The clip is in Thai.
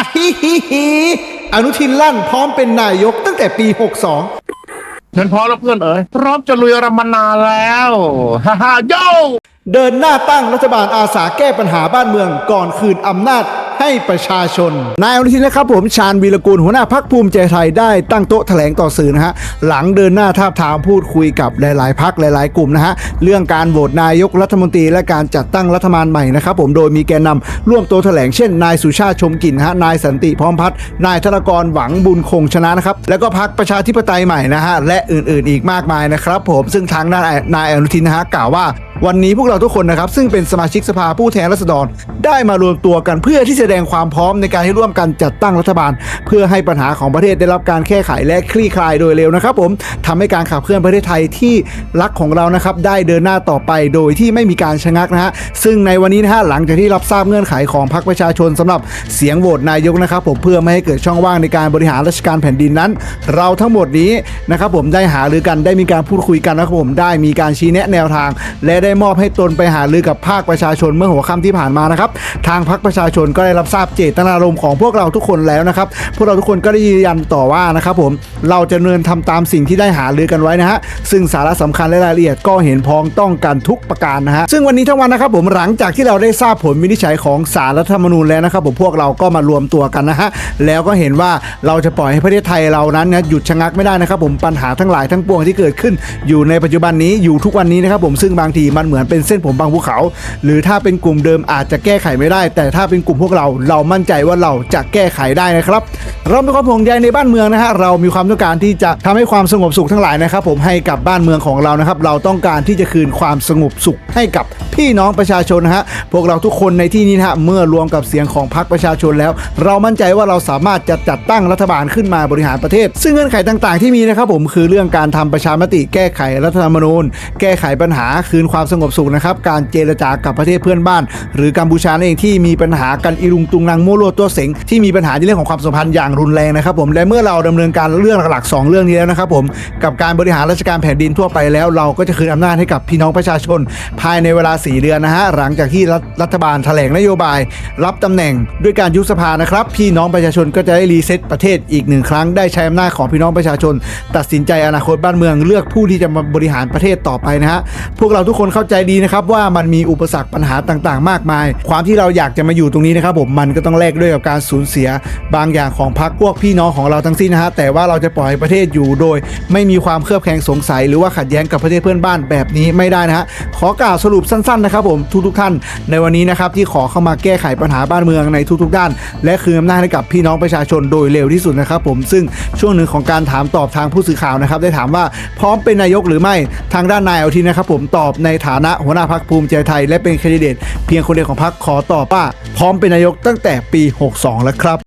อะฮิฮิฮิอนุทินลั่นพร้อมเป็นนายกตั้งแต่ปี 62 ฉันพร้อมแล้วเพื่อนเอ๋ยพร้อมจะลุยรำมานานแล้ว ฮ่าฮ่าโยเดินหน้าตั้งรัฐบาลอาสาแก้ปัญหาบ้านเมืองก่อนคืนอำนาจ ให้ประชาชน นายอนุทินนะครับผมชาญวีรกูลหัวหน้าพักภูมิใจไทยได้ตั้งโต๊ะแถลงต่อสื่อนะฮะหลังเดินหน้าทาบทามพูดคุยกับหลาย ๆ พักหลาย ๆ กลุ่มนะฮะเรื่องการโหวตนายกรัฐมนตรีและการจัดตั้งรัฐบาลใหม่นะครับผมโดยมีแกนนำร่วมโต๊ะแถลงเช่น นายสุชาติชมกลิ่นนะฮะนายสันติพร้อมพัฒน์นายธนกรหวังบุญคงชนะนะครับแล้วก็พักประชาธิปไตยใหม่นะฮะและอื่น ๆ อีกมากมายนะครับผมซึ่งทางด้านนายอนุทินนะฮะกล่าวว่า วันนี้พวกเราทุกคนนะครับ ซึ่งเป็นสมาชิกสภาผู้แทนราษฎร ได้มารวมตัวกันเพื่อที่แสดงความพร้อมในการให้ร่วมกันจัดตั้งรัฐบาล เพื่อให้ปัญหาของประเทศได้รับการแก้ไขและคลี่คลายโดยเร็วนะครับ ผมทำให้การขับเคลื่อนประเทศไทยที่รักของเรานะครับได้เดินหน้าต่อไปโดยที่ไม่มีการชะงักนะฮะซึ่งในวันนี้นะฮะหลังจากที่รับทราบเงื่อนไขของพรรคประชาชนสำหรับเสียงโหวตนายกนะครับผมเพื่อไม่ให้เกิดช่องว่างในการบริหารราชการแผ่นดินนั้น เราทั้งหมดนี้นะครับผมได้หารือกันได้มีการพูดคุยกันนะครับผมได้มีการชี้แนะแนวทาง และได้มอบให้ตนไปหารือกับภาคประชาชนเมื่อหัวค่ำที่ผ่านมานะครับ ทางพรรคประชาชนก็ได้รับทราบเจตนารมณ์ของพวกเราทุกคนแล้วนะครับ พวกเราทุกคนก็ได้ยืนยันต่อว่านะครับผมเราจะเนินทำตามสิ่งที่ได้หารือกันไว้นะฮะซึ่งสาระสำคัญและรายละเอียดก็เห็นพ้องต้องกันทุกประการนะฮะซึ่งวันนี้ทั้งวันนะครับผมหลังจากที่เราได้ทราบผลวินิจฉัยของสารรัฐธรรมนูญแล้วนะครับผมพวกเราก็มารวมตัวกันนะฮะแล้วก็เห็นว่าเราจะปล่อยให้ประเทศไทยเรานั้นนะหยุดชะงักไม่ได้นะครับผมปัญหาทั้งหลายทั้งปวงที่เกิดขึ้นอยู่ในปัจจุบันนี้อยู่ทุกวันนี้นะครับผมซึ่งบางทีมันเหมือนเป็นเส้นผมบางภูเขา หรือถ้าเป็นกลุ่มเดิมอาจจะแก้ไขไม่ได้ แต่ถ้าเป็นกลุ่มพวกเราเรามั่นใจว่าเราจะแก้ไขได้นะครับ เรามีความห่วงใยในบ้านเมืองนะฮะเรามีความต้องการที่จะทำให้ความสงบสุขทั้งหลายนะครับผมให้กับบ้านเมืองของเรานะครับเราต้องการที่จะคืนความสงบสุขให้กับพี่น้องประชาชนนะฮะพวกเราทุกคนในที่นี้นะฮะเมื่อรวมกับเสียงของพรรคประชาชนแล้ว เรามั่นใจว่าเราสามารถจะจัดตั้งรัฐบาลขึ้นมาบริหารประเทศ ซึ่งเงื่อนไขต่างๆ ที่มีนะครับผมคือเรื่องการทำประชามติแก้ไขรัฐธรรมนูญ แก้ไขปัญหาคืนความสงบสุขนะครับการเจรจากับประเทศเพื่อนบ้าน หรือกัมพูชาเองที่มีปัญหากันอีรุงตุงนางมั่วรัวตัวเสงที่มีปัญหาในเรื่องของความสัมพันธ์อย่างรุนแรงนะครับผมและเมื่อเราดำเนินการเรื่องหลักๆสองเรื่องนี้แล้วนะครับผมกับการบริหารราชการแผ่นดินทั่วไปแล้ว เราก็จะคืนอำนาจให้กับพี่น้องประชาชน ภายในเวลา 4 เดือนนะฮะหลังจากที่รัฐรัฐบาลแถลงนโยบาย รับตำแหน่งด้วยการยุบสภานะครับพี่น้องประชาชนก็จะได้รีเซ็ตประเทศอีกหนึ่งครั้งได้ใช้อำนาจของพี่น้องประชาชน ตัดสินใจอนาคตบ้านเมืองเลือกผู้ที่จะมาบริหารประเทศต่อไปนะฮะพวกเราทุกคนเข้าใจดีนะครับว่ามันมีอุปสรรคปัญหาต่างๆ มากมาย ความที่เราอยากจะมาอยู่ตรงนี้นะครับผมมันก็ต้องแลกด้วยกับการสูญเสียบางอย่างของพรรคพวกพี่น้องของเราทั้งสิ้นนะฮะแต่ว่าเราจะปล่อยให้ประเทศอยู่โดย ไม่มีความเครือบแคลงสงสัย หรือว่าขัดแย้งกับประเทศเพื่อนบ้านแบบนี้ไม่ได้นะฮะขอกล่าวสรุปสั้นๆนะครับผมทุกๆท่าน ในวันนี้นะครับที่ขอเข้ามาแก้ไขปัญหาบ้านเมืองในทุกๆ ด้าน และคืนอำนาจให้กับพี่น้องประชาชนโดยเร็วที่สุดนะครับผมซึ่งช่วงหนึ่งของการถามตอบทางผู้สื่อข่าวนะครับได้ถามว่าพร้อมเป็นนายกหรือไม่ทางด้านนายเอาทีนะครับผมตอบในฐานะหัวหน้าพักภูมิใจไทย และเป็นแคนดิเดตเพียงคนเดียวของพักขอตอบว่าพร้อมเป็นนายกตั้งแต่ปี 62 แล้วครับ